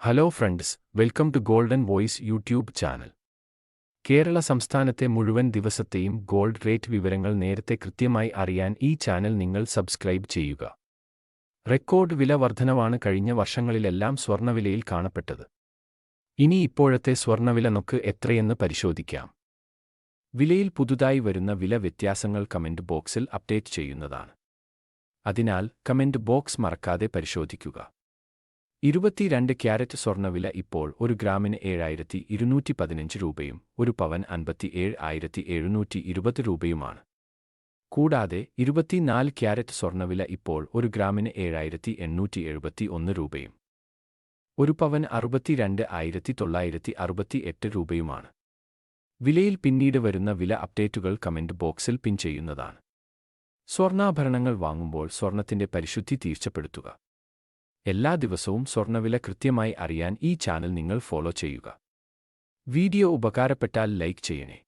Hello friends welcome to golden voice YouTube channel Kerala സംസ്ഥാനത്തെ മുഴുവൻ ദിവസത്തെയും ഗോൾഡ് റേറ്റ് വിവരങ്ങൾ നേരത്തെ കൃത്യമായി അറിയാൻ ഈ ചാനൽ നിങ്ങൾ സബ്സ്ക്രൈബ് ചെയ്യുക. റെക്കോർഡ് വില വർധനവാണ് കഴിഞ്ഞ വർഷങ്ങളിലെല്ലാം സ്വർണവിലയിൽ കാണപ്പെട്ടത്. ഇനി ഇപ്പോഴത്തെ സ്വർണവില നൊക്ക് എത്രയെന്ന് പരിശോധിക്കാം. വിലയിൽ പുതുതായി വരുന്ന വില വ്യത്യാസങ്ങൾ കമന്റ് ബോക്സിൽ അപ്ഡേറ്റ് ചെയ്യുന്നതാണ്. അതിനാൽ കമന്റ് ബോക്സ് മറക്കാതെ പരിശോധിക്കുക. ഇരുപത്തിരണ്ട് ക്യാരറ്റ് സ്വർണവില ഇപ്പോൾ ഒരു ഗ്രാമിന് ഏഴായിരത്തി ഇരുന്നൂറ്റി പതിനഞ്ച് രൂപയും ഒരു പവൻ അൻപത്തിയേഴ് ആയിരത്തി എഴുന്നൂറ്റി ഇരുപത് രൂപയുമാണ്. കൂടാതെ ഇരുപത്തിനാല് ക്യാരറ്റ് സ്വർണവില ഇപ്പോൾ ഒരു ഗ്രാമിന് ഏഴായിരത്തി എണ്ണൂറ്റി എഴുപത്തി ഒന്ന് രൂപയും ഒരു പവൻ അറുപത്തിരണ്ട് ആയിരത്തി തൊള്ളായിരത്തി അറുപത്തി എട്ട് രൂപയുമാണ്. വിലയിൽ പിന്നീട് വരുന്ന വില അപ്ഡേറ്റുകൾ കമന്റ് ബോക്സിൽ പിൻ ചെയ്യുന്നതാണ്. സ്വർണാഭരണങ്ങൾ വാങ്ങുമ്പോൾ സ്വർണത്തിന്റെ പരിശുദ്ധി തീർച്ചപ്പെടുത്തുക. എല്ലാ ദിവസവും സ്വർണവില കൃത്യമായി അറിയാൻ ഈ ചാനൽ നിങ്ങൾ ഫോളോ ചെയ്യുക. വീഡിയോ ഉപകാരപ്പെട്ടാൽ ലൈക്ക് ചെയ്യണേ.